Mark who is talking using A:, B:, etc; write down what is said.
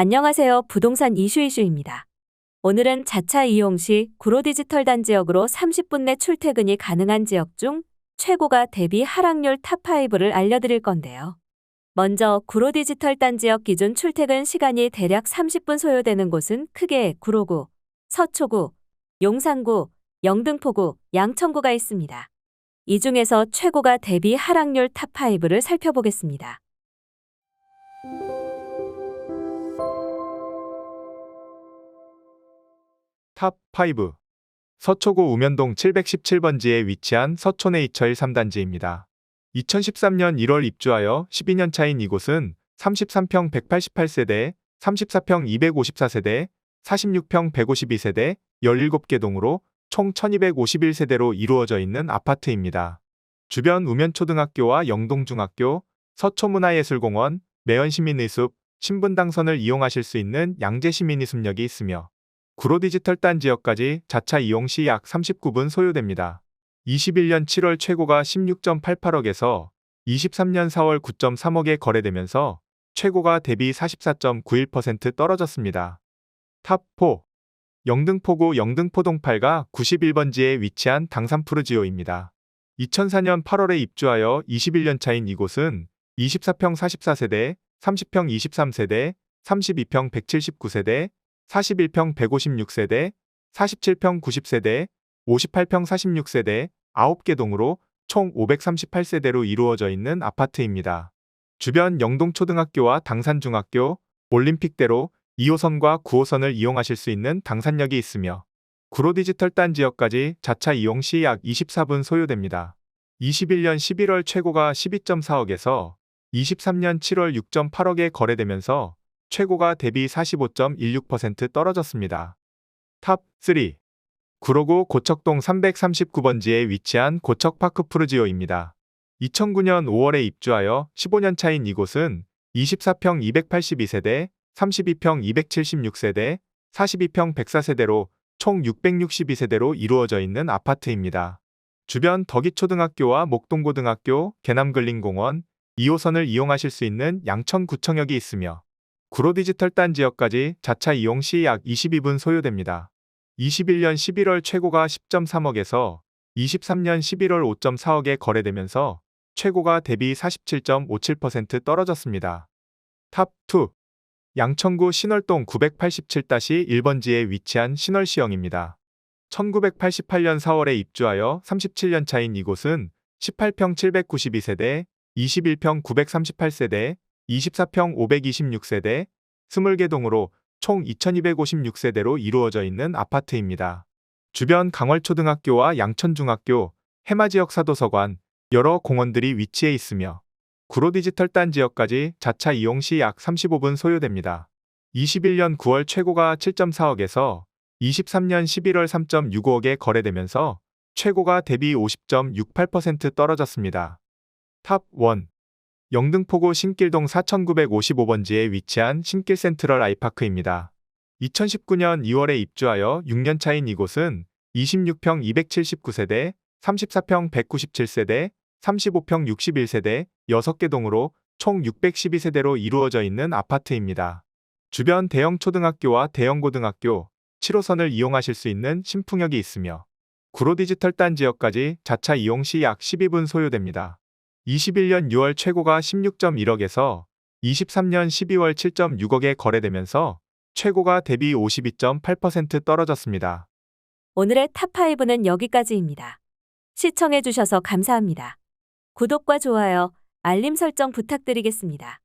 A: 안녕하세요. 부동산 이슈 이슈입니다. 오늘은 자차 이용 시 구로 디지털 단지역으로 30분 내 출퇴근이 가능한 지역 중 최고가 대비 하락률 탑5를 알려드릴 건데요. 먼저 구로 디지털 단지역 기준 출퇴근 시간이 대략 30분 소요되는 곳은 크게 구로구, 서초구, 용산구, 영등포구, 양천구가 있습니다. 이 중에서 최고가 대비 하락률 탑5를 살펴보겠습니다.
B: 탑5 서초구 우면동 717번지에 위치한 서초네이처 13단지입니다. 2013년 1월 입주하여 12년 차인 이곳은 33평 188세대, 34평 254세대, 46평 152세대, 17개 동으로 총 1251세대로 이루어져 있는 아파트입니다. 주변 우면초등학교와 영동중학교, 서초문화예술공원, 매연시민의숲, 신분당선을 이용하실 수 있는 양재시민의숲역이 있으며 구로 디지털 단 지역까지 자차 이용 시 약 39분 소요됩니다. 21년 7월 최고가 16.88억에서 23년 4월 9.3억에 거래되면서 최고가 대비 44.91% 떨어졌습니다. 탑4 영등포구 영등포동 8가 91번지에 위치한 당산푸르지오입니다. 2004년 8월에 입주하여 21년 차인 이곳은 24평 44세대, 30평 23세대, 32평 179세대, 41평 156세대, 47평 90세대, 58평 46세대, 9개 동으로 총 538세대로 이루어져 있는 아파트입니다. 주변 영동초등학교와 당산중학교, 올림픽대로 2호선과 9호선을 이용하실 수 있는 당산역이 있으며 구로 디지털 단 지역까지 자차 이용 시 약 24분 소요됩니다. 21년 11월 최고가 12.4억에서 23년 7월 6.8억에 거래되면서 최고가 대비 45.16% 떨어졌습니다. 탑 3 구로구 고척동 339번지에 위치한 고척파크 푸르지오입니다. 2009년 5월에 입주하여 15년 차인 이곳은 24평 282세대, 32평 276세대, 42평 104세대로 총 662세대로 이루어져 있는 아파트입니다. 주변 덕이초등학교와 목동고등학교, 개남근린공원, 2호선을 이용하실 수 있는 양천구청역이 있으며 구로 디지털 단 지역까지 자차 이용 시 약 22분 소요됩니다. 21년 11월 최고가 10.3억에서 23년 11월 5.4억에 거래되면서 최고가 대비 47.57% 떨어졌습니다. 탑2 양천구 신월동 987-1번지에 위치한 신월시형입니다. 1988년 4월에 입주하여 37년 차인 이곳은 18평 792세대, 21평 938세대, 24평 526세대, 20개 동으로 총 2256세대로 이루어져 있는 아파트입니다. 주변 강월초등학교와 양천중학교, 해마지역 사도서관, 여러 공원들이 위치해 있으며 구로 디지털 단 지역까지 자차 이용 시 약 35분 소요됩니다. 21년 9월 최고가 7.4억에서 23년 11월 3.65억에 거래되면서 최고가 대비 50.68% 떨어졌습니다. 탑 1 영등포구 신길동 4955번지에 위치한 신길 센트럴 아이파크입니다. 2019년 2월에 입주하여 6년 차인 이곳은 26평 279세대, 34평 197세대, 35평 61세대, 6개 동으로 총 612세대로 이루어져 있는 아파트입니다. 주변 대형 초등학교와 대형 고등학교, 7호선을 이용하실 수 있는 신풍역이 있으며 구로 디지털 단 지역까지 자차 이용 시 약 12분 소요됩니다. 21년 6월 최고가 16.1억에서 23년 12월 7.6억에 거래되면서 최고가 대비 52.8% 떨어졌습니다.
A: 오늘의 탑5는 여기까지입니다. 시청해주셔서 감사합니다. 구독과 좋아요, 알림 설정 부탁드리겠습니다.